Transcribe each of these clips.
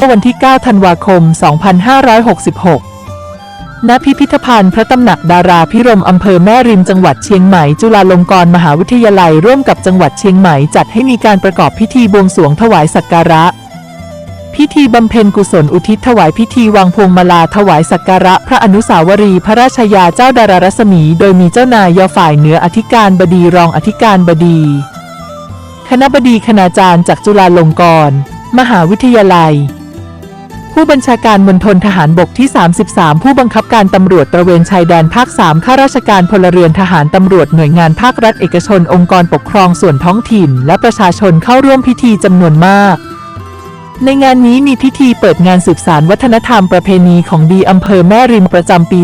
เมื่อวันที่ 9 ธันวาคม 2566 ณ พิพิธภัณฑ์พระตำหนักดาราพิรมอำเภอแม่ริมจังหวัดเชียงใหม่ จุฬาลงกรณ์มหาวิทยาลัยร่วมกับจังหวัดเชียงใหม่จัดให้มีการประกอบพิธีบวงสรวงถวายสักการะ พิธีบำเพ็ญกุศลอุทิศถวายพิธีวางพวงมาลาถวายสักการะ พระอนุสาวรีย์พระราชยาเจ้าดารารัศมี โดยมีเจ้านายยอฝ่ายเหนืออธิการบดีรองอธิการบดี คณะบดีคณาจารย์จากจุฬาลงกรณ์มหาวิทยาลัย ผู้บัญชาการมณฑลทหารบกที่ 33 ผู้บังคับการตำรวจตระเวนชายแดนภาค 3 ข้าราชการพลเรือนทหารตำรวจหน่วยงานภาครัฐเอกชนองค์กรปกครองส่วนท้องถิ่น และประชาชนเข้าร่วมพิธีจำนวนมาก ในงานนี้มีพิธีเปิดงานสืบสารวัฒนธรรมประเพณีของดีอำเภอแม่ริมประจำปี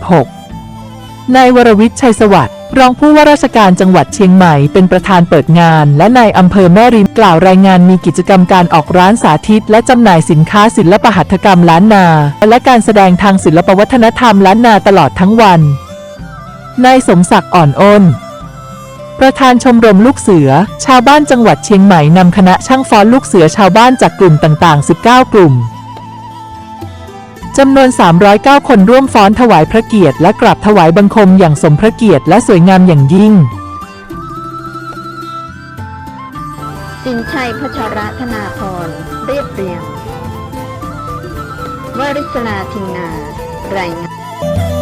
2566 นายวรวิทย์ชัยสวัสดิ์รองผู้ว่าราชการจังหวัดเชียงใหม่เป็นประธานเปิดงาน และนายอำเภอแม่ริมกล่าวรายงานมีกิจกรรมการออกร้านสาธิต และจำหน่ายสินค้าศิลปหัตถกรรมล้านนา และการแสดงทางศิลปวัฒนธรรมล้านนาตลอดทั้งวันนายสมศักดิ์อ่อนอ้น ประธานชมรมลูกเสือ ชาวบ้านจังหวัดเชียงใหม่นำคณะช่างฟ้อนลูกเสือชาวบ้านจากกลุ่มต่างๆ 19 กลุ่ม จำนวน 309 คนร่วมฟ้อนถวายพระเกียรติและกราบถวายบังคมอย่างสมพระเกียรติและสวยงามอย่างยิ่ง สินชัยพชรธนาพร เรียบเรียงวริศนาทิงนารายงาน